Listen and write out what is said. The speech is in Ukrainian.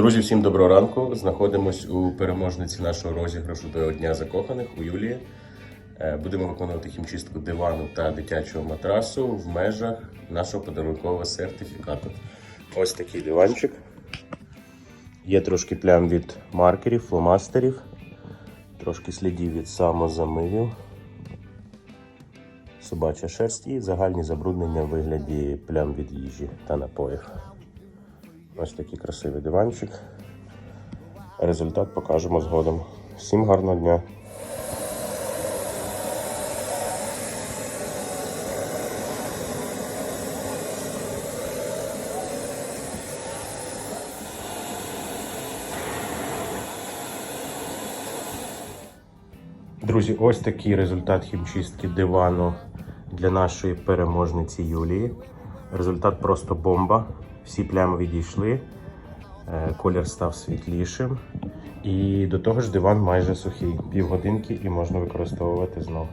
Друзі, всім доброго ранку. Знаходимось у переможниці нашого розіграшу до Дня закоханих у Юлії. Е, Будемо виконувати хімчистку дивану та дитячого матрасу в межах нашого подарункового сертифікату. Ось такий диванчик. Є трошки плям від маркерів, фломастерів, трошки слідів від самозамивів, собача шерсть і загальні забруднення в вигляді плям від їжі та напоїв. Ось такий красивий диванчик. Результат покажемо згодом. Всім гарного дня! Друзі, ось такий результат хімчистки дивану для нашої переможниці Юлії. Результат просто бомба. Всі плями відійшли, е, колір став світлішим. І до того ж диван майже сухий. Півгодинки і можна використовувати знову.